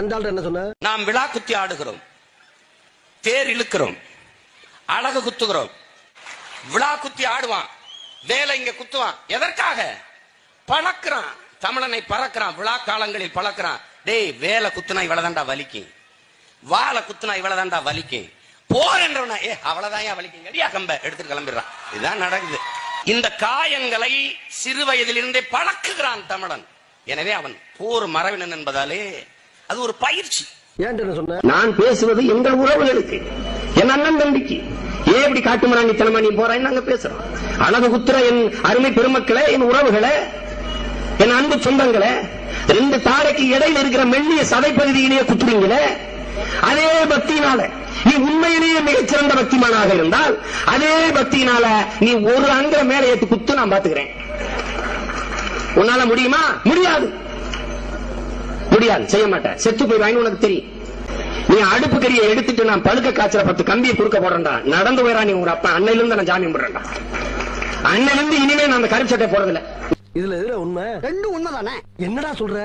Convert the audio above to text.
அந்த ஆள் என்ன சொன்ன? நாம் விழா குத்தி ஆடுகிறோம். தேர் இழுக்கிறோம். அழகு குத்துகிறோம். விழா குத்தி ஆடுவான். வேலை இங்க குத்துவான். எதற்காக? பழக்கிறான். தமிழனை பறக்கிறான். விழா காலங்களில் பழக்கிறான். டேய் வேலை குத்துனா இவ்வளவுதான்டா வலிக்கும் வாழை குத்துனா இவ்வளவுதான்டா வலிக்கும் போர் என்றவனா ஏ அவ்வளவுதான் வலிக்கும் கம்ப எடுத்துட்டு கிளம்பிடுறான். இதுதான் நடக்குது. இந்த காயங்களை சிறு வயதிலிருந்தே பழக்குகிறான் தமிழன். எனவே அவன் போர் மரவினன் என்பதாலே அது ஒரு பயிற்சி. நான் பேசுவது எங்கள் உறவுகளுக்கு? என் அண்ணன் தம்பிக்கு. ஏன் இப்படி காட்டுமிராண்டித்தனமா நீ போறான்னு நாங்க பேசுறோம். அழகு குத்துற என் அருமை பெருமக்களை என் உறவுகளை என் அன்பு சொந்தங்களை ரெண்டு தாரைக்கு இடையில இருக்கிற மெல்லிய சதை பகுதியிலேயே குத்துறீங்களே அதே பக்தியினால நீ உண்மையிலேயே மிகச்சிறந்த பக்திமானாக இருந்தால் அதே பக்தியினால நீ ஒரு அங்கிற மேலே ஏற்று குத்து நான் பாத்துக்கிறேன் உன்னால முடியுமா? முடியாது. முடியாது. செய்ய மாட்டேன். செத்து போய் வாங்கி உனக்கு தெரியும். நீ அடுப்பு கறியை எடுத்துட்டு நான் பழுக்க காய்ச்சல பத்து கம்பியை குறுக்க போடுறேன்டா. நடந்து போயிடா நீ உங்க அப்பா. அன்னையில இருந்து நான் ஜாமீன் போடுறேன்டா. அன்னையில இருந்து இனிமே நான் அந்த கருப்பு சட்டை போறதில்ல இதுல எதுல உண்மை? ரெண்டும் உண்மைதானே? என்னடா சொல்ற?